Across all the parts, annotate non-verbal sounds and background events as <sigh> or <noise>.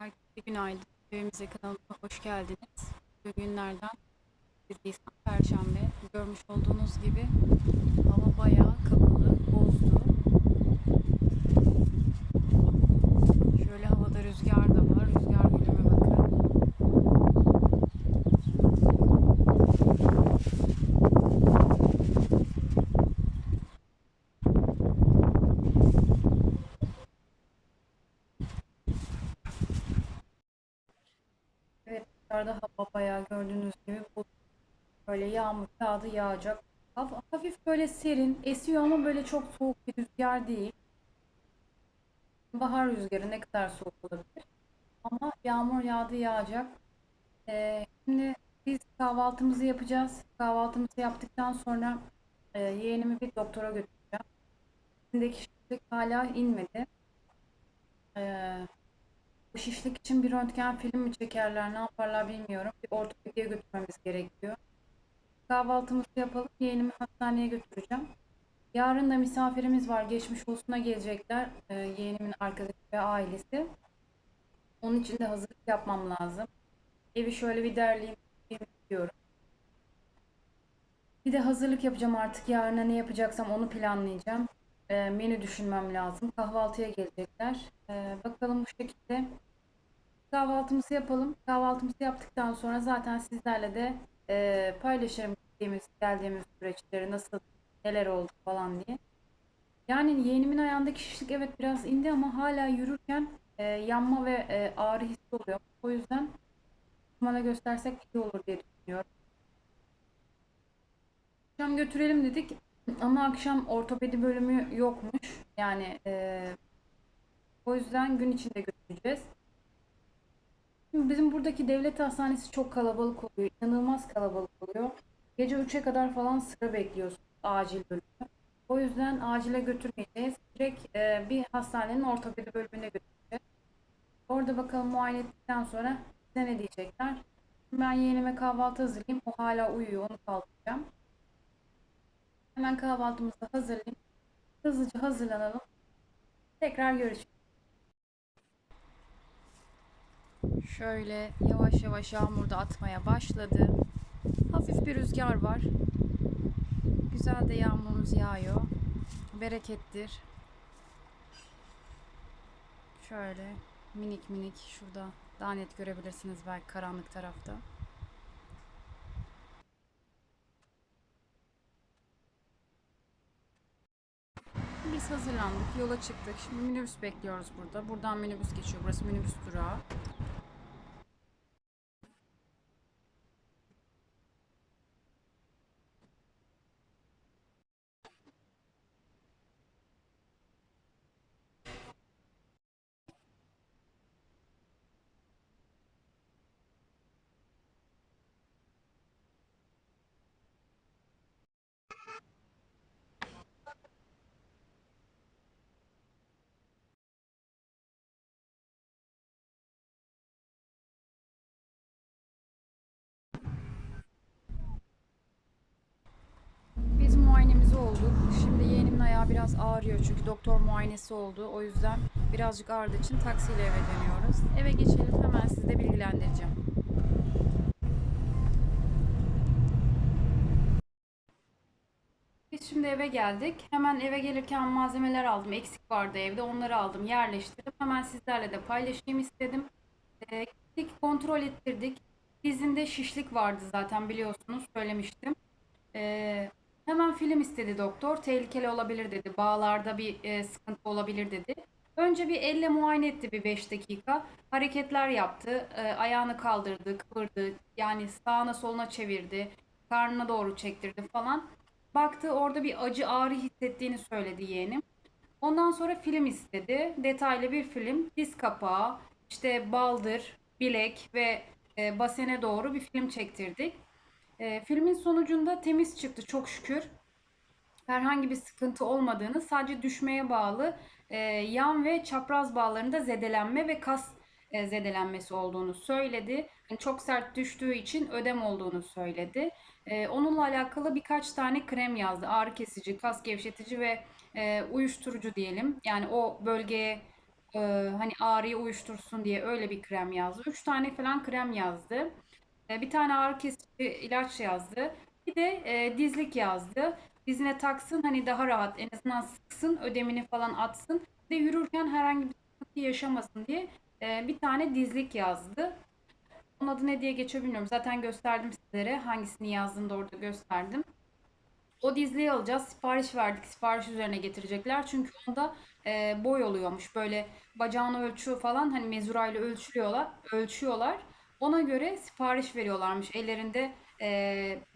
Herkese günaydın. Evimize kanalımıza hoş geldiniz. Bugün günlerden 1 Nisan Perşembe. Görmüş olduğunuz gibi hava bayağı kapalı, bozdu. Şöyle havada rüzgar da var. Rüzgar gülüme bakın. Evet dışarıda hava bayağı gördüğünüz gibi bu böyle yağmur yağdı yağacak. Haf- Hafif böyle serin esiyor ama böyle çok soğuk bir rüzgar değil. Bahar rüzgarı ne kadar soğuk olabilir. Ama yağmur yağdı yağacak. Ee, şimdi biz kahvaltımızı yapacağız. Kahvaltımızı yaptıktan sonra e, yeğenimi bir doktora götüreceğim. Üstündeki şişlik hala inmedi. Ee, bu şişlik için bir röntgen film mi çekerler, ne yaparlar bilmiyorum. Bir ortopediye götürmemiz gerekiyor. Kahvaltımızı yapalım, yeğenimi hastaneye götüreceğim. Yarın da misafirimiz var, geçmiş olsuna gelecekler. Ee, yeğenimin arkadaşı ve ailesi. Onun için de hazırlık yapmam lazım. Evi şöyle bir derleyeyim istiyorum. Bir de hazırlık yapacağım artık. Yarına ne yapacaksam onu planlayacağım. Ee, menü düşünmem lazım. Kahvaltıya gelecekler. Ee, bakalım bu şekilde. Kahvaltımızı yapalım. Kahvaltımızı yaptıktan sonra zaten sizlerle de e, paylaşırım gittiğimiz, geldiğimiz süreçleri nasıl, neler oldu falan diye. Yani yeğenimin ayağındaki şişlik evet biraz indi ama hala yürürken e, yanma ve e, ağrı hissi oluyor. O yüzden bana göstersek iyi olur diye düşünüyorum. Akşam götürelim dedik ama akşam ortopedi bölümü yokmuş. Yani e, o yüzden gün içinde götüreceğiz. Bizim buradaki devlet hastanesi çok kalabalık oluyor. İnanılmaz kalabalık oluyor. Gece 3'e kadar falan sıra bekliyorsunuz acil bölümü. O yüzden acile götürmeyeceğiz. Direkt e, bir hastanenin ortopedi bölümüne götüreceğiz. Orada bakalım muayene ettikten sonra bize ne diyecekler. Ben yeğenime kahvaltı hazırlayayım. O hala uyuyor. Onu kaldıracağım. Hemen kahvaltımızı hazırlayayım. Hızlıca hazırlanalım. Tekrar görüşürüz. Şöyle yavaş yavaş yağmur da atmaya başladı. Hafif bir rüzgar var. Güzel de yağmurumuz yağıyor. Berekettir. Şöyle minik minik şurada daha net görebilirsiniz belki karanlık tarafta. Biz hazırlandık, yola çıktık. Şimdi minibüs bekliyoruz burada. Buradan minibüs geçiyor. Burası minibüs durağı. Biz muayenemizi olduk. Şimdi yeğenimin ayağı biraz ağrıyor çünkü doktor muayenesi oldu. O yüzden birazcık ağrıdığı için taksiyle eve dönüyoruz. Eve geçelim hemen sizi de bilgilendireceğim. Biz şimdi eve geldik. Hemen eve gelirken malzemeler aldım. Eksik vardı evde. Onları aldım, yerleştirdim. Hemen sizlerle de paylaşayım istedim. Ee, gittik, kontrol ettirdik. Dizinde şişlik vardı zaten biliyorsunuz. Söylemiştim. Ee, hemen film istedi doktor. Tehlikeli olabilir dedi. Bağlarda bir e, sıkıntı olabilir dedi. Önce bir elle muayene etti bir 5 dakika. Hareketler yaptı. Ee, ayağını kaldırdı, kıvırdı. Yani sağına soluna çevirdi. Karnına doğru çektirdi falan. Baktı orada bir acı ağrı hissettiğini söyledi yeğenim. Ondan sonra film istedi. Detaylı bir film. Diz kapağı, işte baldır, bilek ve e, basene doğru bir film çektirdik. E, filmin sonucunda temiz çıktı çok şükür. Herhangi bir sıkıntı olmadığını, sadece düşmeye bağlı e, yan ve çapraz bağlarında zedelenme ve kas e, zedelenmesi olduğunu söyledi. Yani çok sert düştüğü için ödem olduğunu söyledi. E, onunla alakalı birkaç tane krem yazdı. Ağrı kesici, kas gevşetici ve e, uyuşturucu diyelim. Yani o bölgeye e, hani ağrıyı uyuştursun diye öyle bir krem yazdı. Üç tane falan krem yazdı. E, bir tane ağrı kesici ilaç yazdı. Bir de e, dizlik yazdı. Dizine taksın hani daha rahat en azından sıksın ödemini falan atsın. Bir de yürürken herhangi bir sıkıntı yaşamasın diye e, bir tane dizlik yazdı. Onun adı ne diye geçiyor bilmiyorum. Zaten gösterdim sizlere. Hangisini yazdığını da orada gösterdim. O dizliği alacağız. Sipariş verdik. Sipariş üzerine getirecekler. Çünkü onda e, boy oluyormuş. Böyle bacağını ölçüyor falan. Hani mezurayla ölçülüyorlar. Ölçüyorlar. Ona göre sipariş veriyorlarmış. Ellerinde e,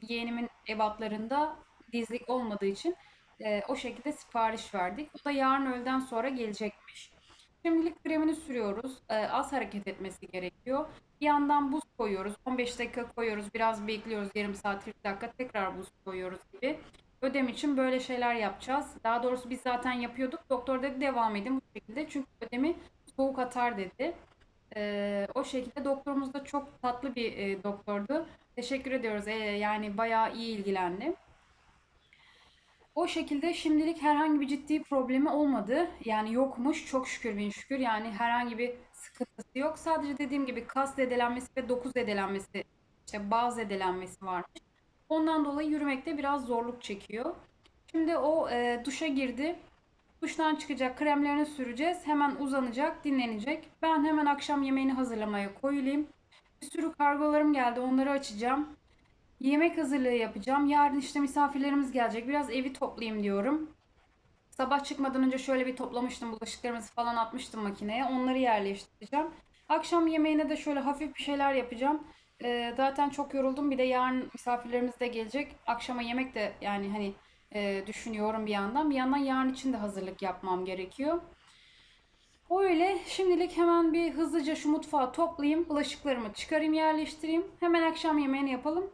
yeğenimin ebatlarında dizlik olmadığı için e, o şekilde sipariş verdik. O da yarın öğleden sonra gelecekmiş. Şimdilik kremini sürüyoruz. E, az hareket etmesi gerekiyor. Bir yandan buz koyuyoruz. 15 dakika koyuyoruz. Biraz bekliyoruz. Yarım saat 40 dakika tekrar buz koyuyoruz gibi. Ödem için böyle şeyler yapacağız. Daha doğrusu biz zaten yapıyorduk. Doktor dedi devam edin bu şekilde. Çünkü ödemi soğuk atar dedi. Ee, o şekilde doktorumuz da çok tatlı bir e, doktordu. Teşekkür ediyoruz. Ee, yani bayağı iyi ilgilendi. O şekilde şimdilik herhangi bir ciddi problemi olmadı. Yani yokmuş çok şükür bin şükür. Yani herhangi bir sıkıntısı yok. Sadece dediğim gibi kas zedelenmesi ve doku zedelenmesi, işte bağ zedelenmesi varmış. Ondan dolayı yürümekte biraz zorluk çekiyor. Şimdi o e, duşa girdi. Duştan çıkacak, kremlerini süreceğiz. Hemen uzanacak, dinlenecek. Ben hemen akşam yemeğini hazırlamaya koyulayım. Bir sürü kargolarım geldi, onları açacağım. Yemek hazırlığı yapacağım. Yarın işte misafirlerimiz gelecek. Biraz evi toplayayım diyorum. Sabah çıkmadan önce şöyle bir toplamıştım. Bulaşıklarımızı falan atmıştım makineye. Onları yerleştireceğim. Akşam yemeğine de şöyle hafif bir şeyler yapacağım. Ee, zaten çok yoruldum. Bir de yarın misafirlerimiz de gelecek. Akşama yemek de yani hani e, düşünüyorum bir yandan. Bir yandan yarın için de hazırlık yapmam gerekiyor. Öyle şimdilik hemen bir hızlıca şu mutfağı toplayayım. Bulaşıklarımı çıkarayım yerleştireyim. Hemen akşam yemeğini yapalım.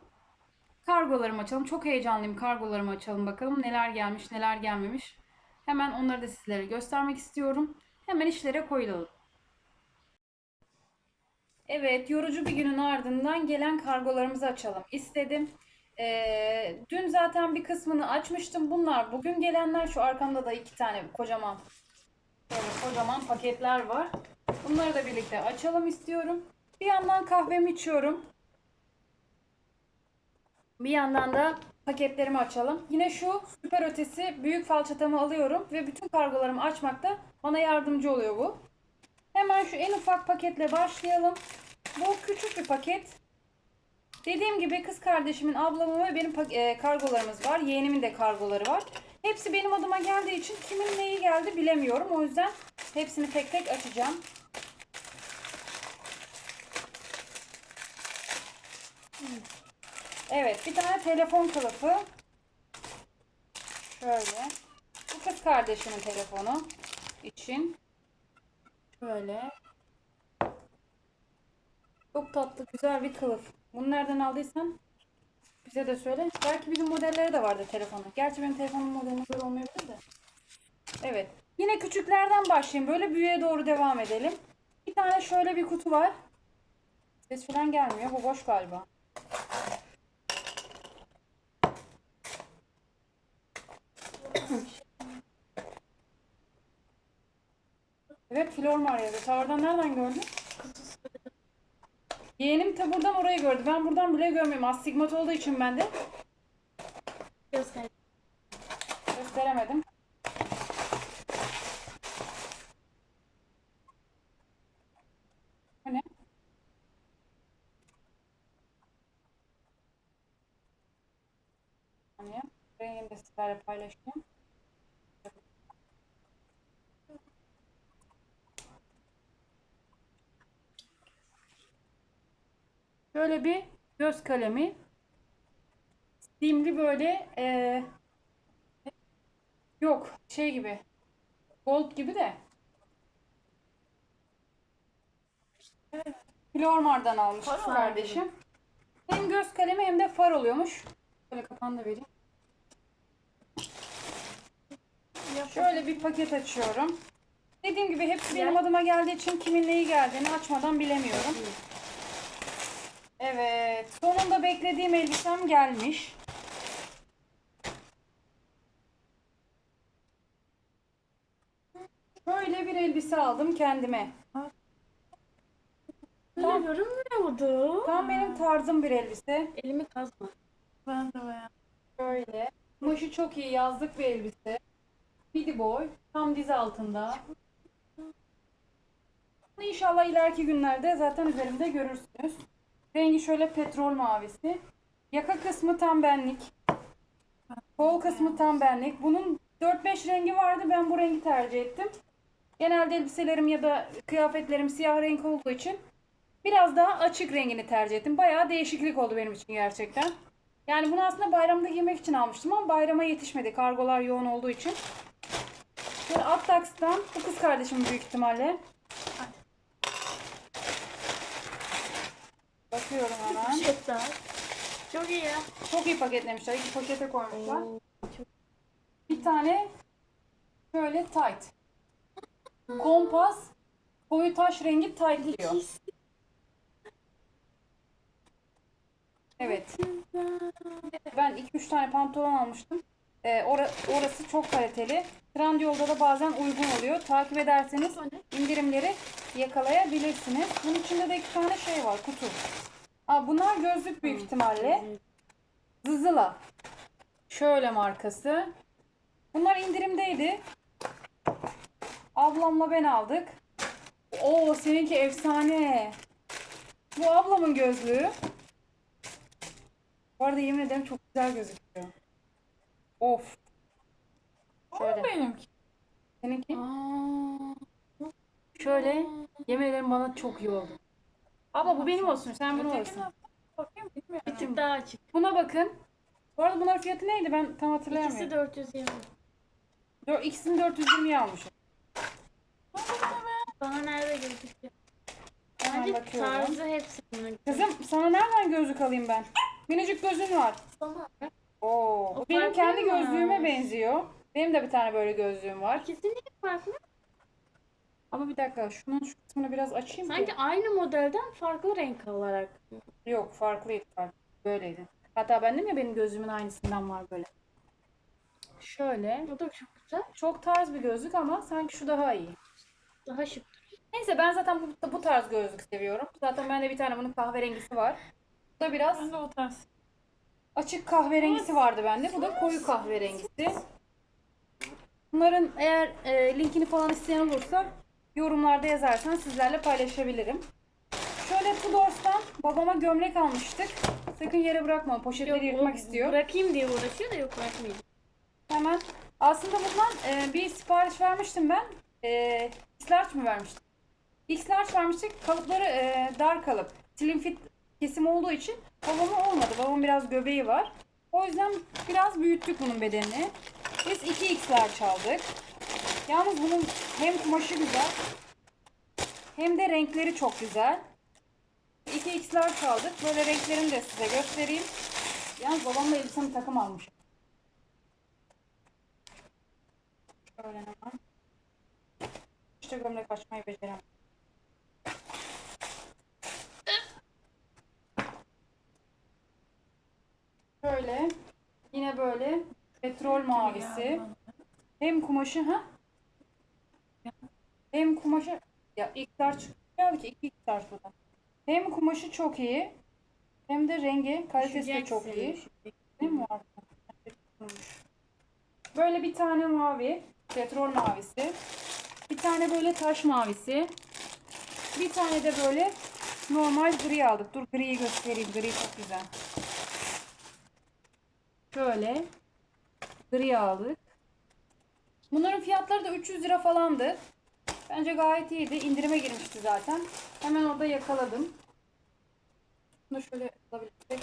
Kargolarımı açalım. Çok heyecanlıyım. Kargolarımı açalım bakalım. Neler gelmiş, neler gelmemiş. Hemen onları da sizlere göstermek istiyorum. Hemen işlere koyulalım. Evet, yorucu bir günün ardından gelen kargolarımızı açalım istedim. Ee, dün zaten bir kısmını açmıştım. Bunlar bugün gelenler. Şu arkamda da iki tane kocaman böyle kocaman paketler var. Bunları da birlikte açalım istiyorum. Bir yandan kahvemi içiyorum. Bir yandan da paketlerimi açalım. Yine şu süper ötesi büyük falçatamı alıyorum ve bütün kargolarımı açmakta bana yardımcı oluyor bu. Hemen şu en ufak paketle başlayalım. Bu küçük bir paket. Dediğim gibi kız kardeşimin, ablamın ve benim e, kargolarımız var. Yeğenimin de kargoları var. Hepsi benim adıma geldiği için kimin neyi geldi bilemiyorum. O yüzden hepsini tek tek açacağım. Evet, bir tane telefon kılıfı. Şöyle. Bu kız kardeşimin telefonu için. Şöyle. Çok tatlı, güzel bir kılıf. Bunu nereden aldıysan bize de söyle. Belki bizim modelleri de vardı telefonu. Gerçi benim telefonum modeli böyle olmayabilir de. Evet. Yine küçüklerden başlayayım. Böyle büyüğe doğru devam edelim. Bir tane şöyle bir kutu var. Ses falan gelmiyor. Bu boş galiba. Evet Flormar yazıyor. Ta oradan nereden gördün? Yeğenim ta buradan orayı gördü. Ben buradan bile görmüyorum. Astigmat olduğu için ben de Göster. gösteremedim. Bu ne? Rengini de sizlerle paylaşayım. Böyle bir göz kalemi. Simli böyle eee, yok şey gibi. Gold gibi de. Flormar'dan almış Far kardeşim. Hem göz kalemi hem de far oluyormuş. Böyle kapağını da vereyim. Şöyle bir paket açıyorum. Dediğim gibi hepsi benim adıma geldiği için kimin neyi geldiğini açmadan bilemiyorum. Evet, sonunda beklediğim elbisem gelmiş. Böyle bir elbise aldım kendime. Böyle görünmüyordu. Tam benim tarzım bir elbise. Elimi kazma. Ben de beğendim. Böyle. Kumaşı çok iyi yazlık bir elbise. Midi boy. Tam diz altında. İnşallah ileriki günlerde zaten üzerimde görürsünüz. Rengi şöyle petrol mavisi. Yaka kısmı tam benlik. Kol kısmı tam benlik. Bunun 4-5 rengi vardı. Ben bu rengi tercih ettim. Genelde elbiselerim ya da kıyafetlerim siyah renk olduğu için biraz daha açık rengini tercih ettim. Bayağı değişiklik oldu benim için gerçekten. Yani bunu aslında bayramda giymek için almıştım ama bayrama yetişmedi. Kargolar yoğun olduğu için. Böyle Attax'tan bu kız kardeşim büyük ihtimalle. Bakıyorum hemen. Poşetler. Çok iyi ya. Çok iyi paketlemişler. İki poşete koymuşlar. Çok Bir tane şöyle tight. Kompas koyu taş rengi tight diyor. Evet. Ben 2-3 tane pantolon almıştım. Ee, ora- orası çok kaliteli. Trendyol'da da bazen uygun oluyor. Takip ederseniz indirimleri yakalayabilirsiniz. Bunun içinde de iki tane şey var kutu. Aa, bunlar gözlük büyük ihtimalle. Zızıla. Şöyle markası. Bunlar indirimdeydi. Ablamla ben aldık. Oo seninki efsane. Bu ablamın gözlüğü. Bu arada yemin ederim çok güzel gözüküyor. Of. Şöyle. Benimki. Seninki. Aa, Şöyle. Yemin ederim bana çok iyi oldu. Abla bu benim olsun. Sen bunu olsun. bakayım bilmiyorum. bir tık daha açık. Buna bakın. Bu arada bunların fiyatı neydi? Ben tam hatırlayamıyorum. İkisi 420. Dör- İkisini 420'ye almışım. Bana nerede gözüküyor? Hemen Bence bakıyorum. tarzı hepsi bunun. Kızım sana nereden gözlük alayım ben? Minicik gözün var. Sana. Oo, bu O benim farklı kendi mı? gözlüğüme benziyor. Benim de bir tane böyle gözlüğüm var. Kesinlikle farklı. Ama bir dakika şunun şu kısmını biraz açayım Sanki ki. aynı modelden farklı renk olarak. Yok farklıydı farklı. Böyleydi. Hatta ben dedim ya benim gözlüğümün aynısından var böyle. Şöyle. O da çok güzel. Çok tarz bir gözlük ama sanki şu daha iyi. Daha şık. Neyse ben zaten bu, bu tarz gözlük seviyorum. Zaten bende bir tane bunun kahverengisi var. Bu da biraz Ben de o tarz. açık kahverengisi vardı bende. Bu da koyu kahverengisi. Bunların eğer e, linkini falan isteyen olursa yorumlarda yazarsan sizlerle paylaşabilirim. Şöyle Tudors'tan babama gömlek almıştık. Sakın yere bırakma. Poşetleri Yok, yırtmak istiyor. Bırakayım diye uğraşıyor da yok bırakmayacağım. Hemen. Aslında bundan e, bir sipariş vermiştim ben. E, X-Large mı vermiştim? X-Large vermiştik. Kalıpları e, dar kalıp. Slim fit kesim olduğu için babama olmadı. Babamın biraz göbeği var. O yüzden biraz büyüttük bunun bedenini. Biz 2 X-Large aldık. Yalnız bunun hem kumaşı güzel hem de renkleri çok güzel. 2 X-Large aldık. Böyle renklerini de size göstereyim. Yalnız babamla elbisemi takım almışım. Şöyle hemen. İşte gömlek açmayı beceremem. Şöyle. Yine böyle petrol mavisi. Hem kumaşı ha? Hem kumaşı ya tarz geldi ki iki ilk tarz burada. Hem kumaşı çok iyi hem de rengi kalitesi de çok iyi. Ne mi var? Böyle bir tane mavi, petrol mavisi. Bir tane böyle taş mavisi. Bir tane de böyle normal gri aldık. Dur griyi göstereyim. Gri çok güzel. Şöyle gri aldık. Bunların fiyatları da 300 lira falandı. Bence gayet iyiydi. İndirime girmişti zaten. Hemen orada yakaladım. Bunu şöyle alabilirsek.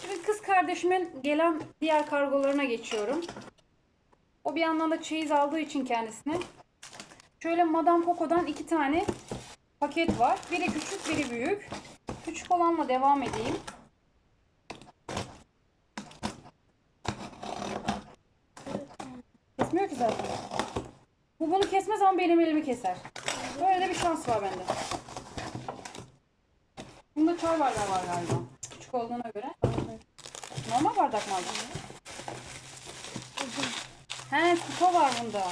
Şimdi kız kardeşimin gelen diğer kargolarına geçiyorum. O bir yandan da çeyiz aldığı için kendisine. Şöyle Madame Coco'dan iki tane paket var. Biri küçük, biri büyük. Küçük olanla devam edeyim. Kesmiyor ki zaten. Bu bunu kesmez ama benim elimi keser. Böyle de bir şans var bende. Bunda çay bardağı var galiba. Küçük olduğuna göre. Normal bardak mı aldın? He kupa var bunda.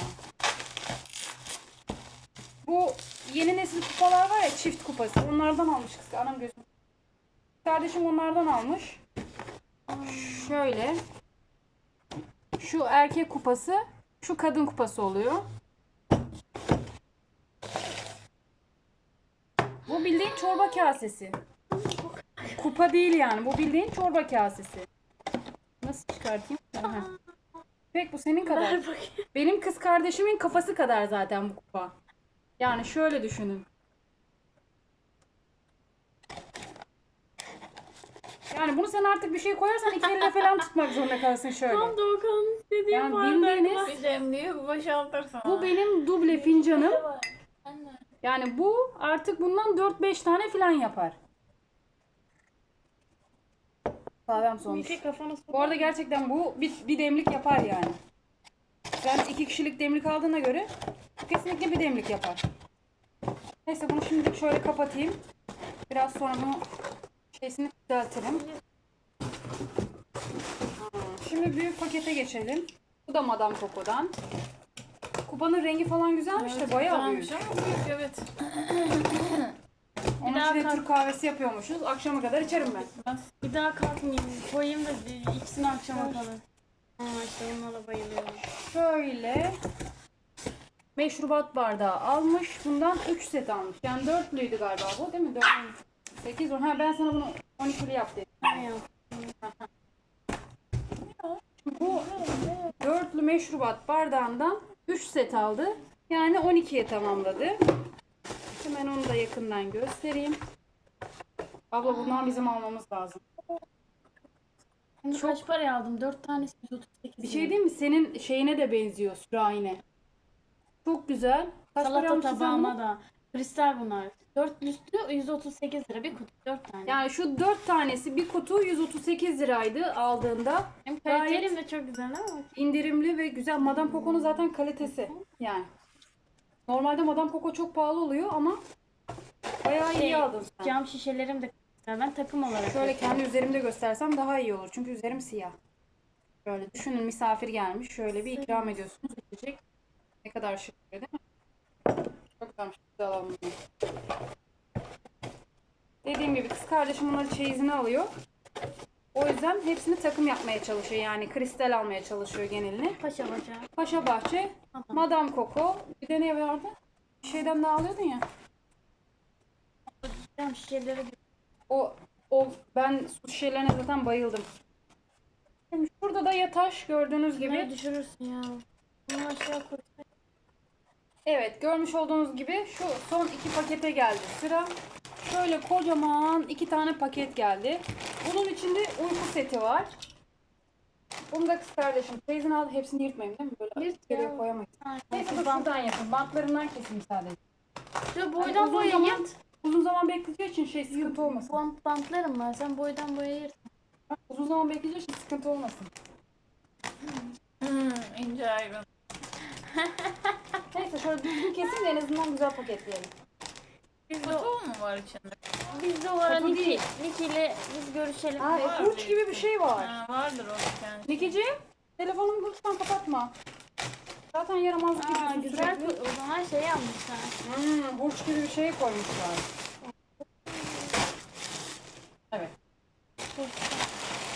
Bu yeni nesil kupalar var ya çift kupası. Onlardan almış kız. Anam gözüm. Kardeşim onlardan almış. Şöyle. Şu erkek kupası, şu kadın kupası oluyor. Bu bildiğin çorba kasesi. Kupa değil yani. Bu bildiğin çorba kasesi. Nasıl çıkartayım? Aha. Pek bu senin kadar. Benim kız kardeşimin kafası kadar zaten bu kupa. Yani şöyle düşünün. Yani bunu sen artık bir şey koyarsan iki elle falan tutmak zorunda kalırsın şöyle. Tam Doğukan'ın istediği Yani bardak bildiğiniz-. Bu benim duble fincanım. Anne. Yani bu artık bundan 4-5 tane falan yapar. Kahvem sok. Bu arada gerçekten bu bir, bir demlik yapar yani. Sen iki kişilik demlik aldığına göre kesinlikle bir demlik yapar. Neyse bunu şimdi şöyle kapatayım. Biraz sonra bunu şeysini düzeltelim. Şimdi büyük pakete geçelim. Bu da Madame Coco'dan. Kupanın rengi falan güzelmiş de bayağı büyük. Güzelmiş ama büyük evet. Onun daha için de kalk- Türk kahvesi yapıyormuşuz. Akşama kadar içerim ben. Bir daha kalkmayayım. Koyayım da bir- ikisini akşama kalır. Ha işte onlara bayılıyorum. Şöyle meşrubat bardağı almış. Bundan 3 set almış. Yani dörtlüydü galiba bu değil mi? 4, 8, 10. Ha ben sana bunu 12'li yap dedim. Aynen. Bu dörtlü meşrubat bardağından 3 set aldı. Yani 12'ye tamamladı. Hemen onu da yakından göstereyim. Abla bundan bizim almamız lazım. Şimdi kaç paraya aldım? 4 tanesi 138 Bir şey değil mi? Senin şeyine de benziyor sürahine. Çok güzel. Kaç Salata tabağıma da. Kristal bunlar. 4 üstü 138 lira bir kutu 4 tane. Yani şu 4 tanesi bir kutu 138 liraydı aldığında. Hem kalitelim de çok güzel ama. indirimli ve güzel. Madame Coco'nun zaten kalitesi. Yani. Normalde Madame Coco çok pahalı oluyor ama bayağı iyi Şey, aldın sen. Cam şişelerim de. Ben takım olarak. Şöyle kendi üzerimde göstersem daha iyi olur. Çünkü üzerim siyah. Böyle düşünün misafir gelmiş. Şöyle bir ikram ediyorsunuz. Ne kadar şık değil mi? Güzelmiş. Güzel alalım. Dediğim gibi kız kardeşim bunları çeyizine alıyor. O yüzden hepsini takım yapmaya çalışıyor. Yani kristal almaya çalışıyor genelini. Paşa paşa. Paşa Bahçe. Madame Coco. Bir de ne vardı? Bir şeyden daha alıyordun ya. Cam şişeleri O, o ben su şişelerine zaten bayıldım. Şimdi şurada da yataş gördüğünüz gibi gibi. düşürürsün ya. Bunu aşağı koy. Evet görmüş olduğunuz gibi şu son iki pakete geldi sıra. Şöyle kocaman iki tane paket geldi. Bunun içinde uyku seti var. Bunu da kız kardeşim teyzen aldı. Hepsini yırtmayayım değil mi? Böyle Yırt ya. koyamayız. Neyse dur şuradan yapın. Bantlarından keseyim sadece. Şu Hani boydan uzun boya zaman- yırt. Uzun zaman bekleyeceği için şey sıkıntı olmasın. Bant, bantlarım var. Sen boydan boya yırt. Uzun zaman bekleyeceği için sıkıntı olmasın. Hmm, ince ayrın. <laughs> Neyse şöyle düzgün kesin de en azından güzel paketleyelim. Biz de, Kutu mu var içinde? biz de o ara Niki, değil. Niki ile biz görüşelim. Ha, Var hurç gibi bir şey var. Ha, vardır o kendi. Nikiciğim, telefonumu lütfen kapatma. Zaten yaramazlık Aa, yapıyorsun güzel. sürekli. O zaman şey yapmışlar. Hmm, hurç gibi bir şey koymuşlar. Evet.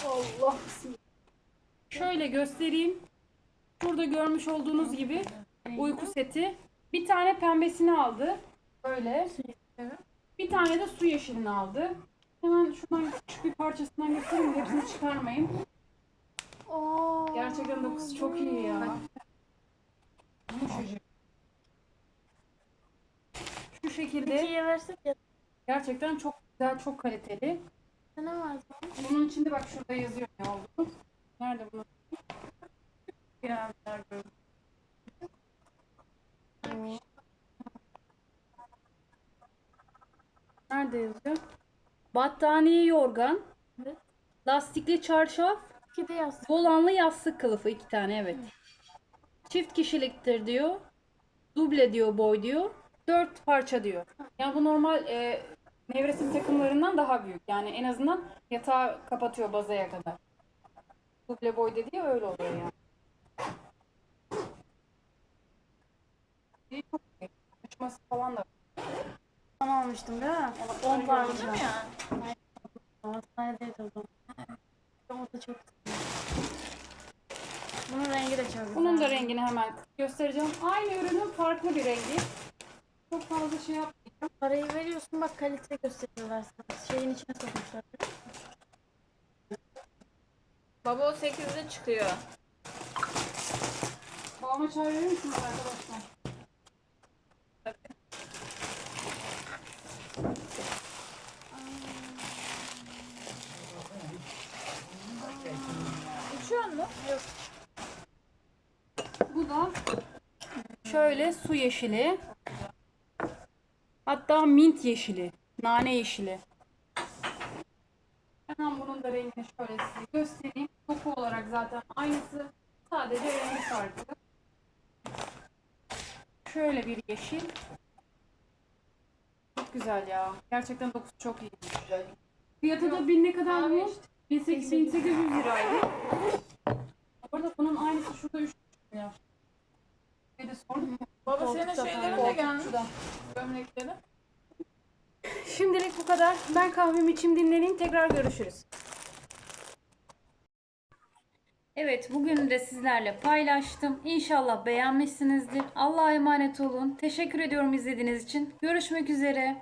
Allah bismillah. Şöyle göstereyim. Şurada görmüş olduğunuz gibi uyku seti. Bir tane pembesini aldı. Böyle. Bir tane de su yeşilini aldı. Hemen şuradan küçük bir parçasından göstereyim. de Hepsini çıkarmayın. Oo. Gerçekten dokusu çok iyi ya. Yumuşacık. Şu şekilde gerçekten çok güzel, çok kaliteli. Bunun içinde bak şurada yazıyor ne oldu. Nerede bunun? Nerede yazıyor? Battaniye yorgan, Evet. lastikli çarşaf, Niki de yaz. volanlı yastık kılıfı iki tane evet. Çift kişiliktir diyor. Duble diyor boy diyor. Dört parça diyor. Yani bu normal e, nevresim takımlarından daha büyük. Yani en azından yatağı kapatıyor bazaya kadar. Duble boy dediği öyle oluyor yani. İyi, çok iyi. Açması falan da. Onu almıştım değil mi? Evet, 10 öyle parça. Değil mi ya? Hastanedeydi o zaman. O da çok güzel. Bunun rengi de çok güzel. Bunun da rengini hemen göstereceğim. Aynı ürünün farklı bir rengi. Çok fazla şey yapmayacağım. Parayı veriyorsun bak kalite gösteriyorlar sana. Şeyin içine sokmuşlar. Baba o 8'de çıkıyor. Babama çay verir misiniz arkadaşlar? Uçuyor mu? Yok. Bu da şöyle su yeşili. Hatta mint yeşili. Nane yeşili. Hemen bunun da rengini şöyle size göstereyim. Doku olarak zaten aynısı. Sadece rengi farklı. Şöyle bir yeşil. Güzel ya. Gerçekten dokusu çok iyi. Fiyatı da bin ne kadar bu? 1800 1800 liraydı. Orada bunun aynısı şurada 3 lira. Bir de sordum. Baba senin şeylerin de gelmiş. Gömlekleri. Şimdilik bu kadar. Ben kahvemi içim dinleneyim. Tekrar görüşürüz. Evet, bugün de sizlerle paylaştım. İnşallah beğenmişsinizdir. Allah'a emanet olun. Teşekkür ediyorum izlediğiniz için. Görüşmek üzere.